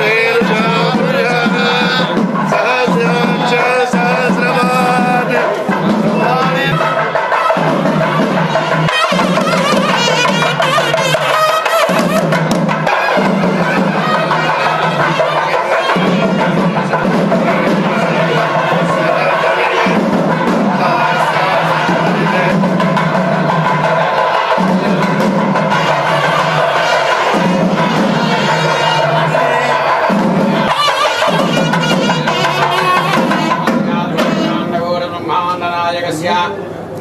네.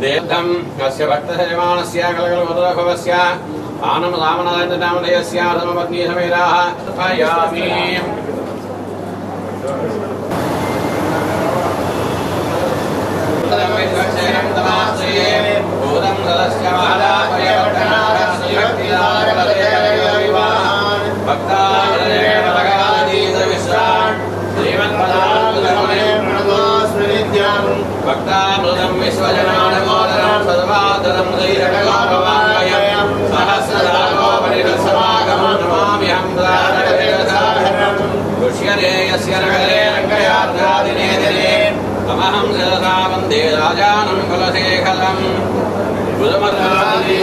దేబ్ధం అస్య భక్తజమానస్య కలకల మధురభవస్య ఆనం రామనారాయణనామధేయస్య సమపత్నీ సమేరాः సమయామి భూతం సదస్య భక్తామృతం విశ్వజనా पुष्यते यस्य नगरे रङ्गयात्रादिने दिने तमहं शिरसा वन्दे राजानं कुलशेखरम् बुधमर्दादि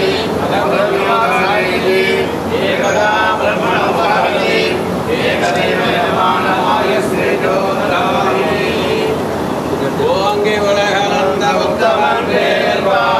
एकदा ब्रह्मणोपादि एकदेव यजमानमाय श्रीजोदराय ஓங்கி உலகளந்த உத்தமன் வேல்வாணி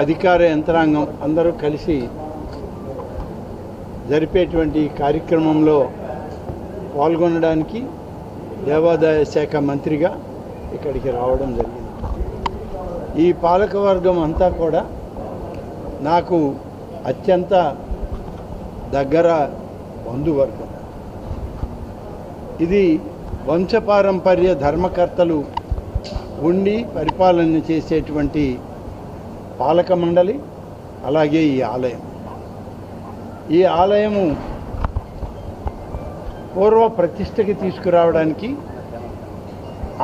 అధికార యంత్రాంగం అందరూ కలిసి జరిపేటువంటి కార్యక్రమంలో పాల్గొనడానికి దేవాదాయ శాఖ మంత్రిగా ఇక్కడికి రావడం జరిగింది. ఈ పాలకవర్గం అంతా కూడా నాకు అత్యంత దగ్గర బంధువర్గం. ఇది వంశపారంపర్య ధర్మకర్తలు ఉండి పరిపాలన చేసేటువంటి పాలక మండలి అలాగే ఈ ఆలయం. ఈ ఆలయము పూర్వ ప్రతిష్టకి తీసుకురావడానికి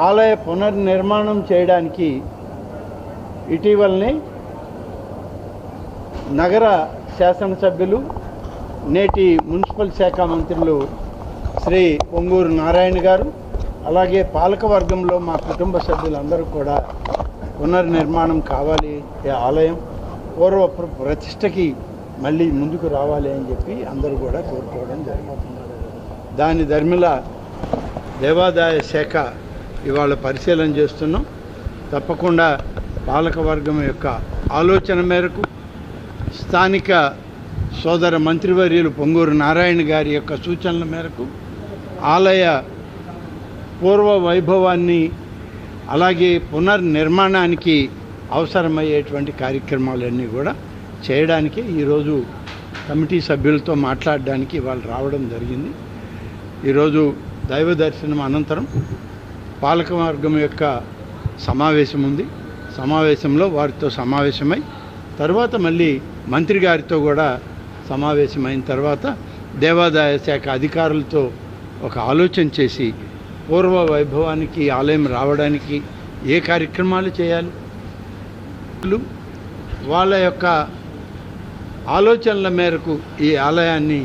ఆలయ పునర్నిర్మాణం చేయడానికి ఇటీవలనే నగర శాసనసభ్యులు నేటి మున్సిపల్ శాఖ మంత్రులు శ్రీ పొంగూరు నారాయణ గారు అలాగే పాలకవర్గంలో మా కుటుంబ సభ్యులందరూ కూడా పునర్నిర్మాణం కావాలి ఈ ఆలయం పూర్వ ప్రతిష్టకి మళ్ళీ ముందుకు రావాలి అని చెప్పి అందరూ కూడా కోరుకోవడం జరిగింది. దాని ధర్మిల దేవాదాయ శాఖ ఇవాళ పరిశీలన చేస్తున్నాం. తప్పకుండా పాలకవర్గం యొక్క ఆలోచన మేరకు స్థానిక సోదర మంత్రివర్యులు పొంగూరు నారాయణ గారి యొక్క సూచనల మేరకు ఆలయ పూర్వ వైభవాన్ని అలాగే పునర్నిర్మాణానికి అవసరమయ్యేటువంటి కార్యక్రమాలన్నీ కూడా చేయడానికి ఈరోజు కమిటీ సభ్యులతో మాట్లాడడానికి వాళ్ళు రావడం జరిగింది. ఈరోజు దైవ దర్శనం అనంతరం పాలకవర్గం యొక్క సమావేశం ఉంది. సమావేశంలో వారితో సమావేశమై తర్వాత మళ్ళీ మంత్రి గారితో కూడా సమావేశమైన తర్వాత దేవాదాయ శాఖ అధికారులతో ఒక ఆలోచన చేసి పూర్వ వైభవానికి ఆలయం రావడానికి ఏ కార్యక్రమాలు చేయాలి? వాళ్ళ యొక్క ఆలోచనల మేరకు ఈ ఆలయాన్ని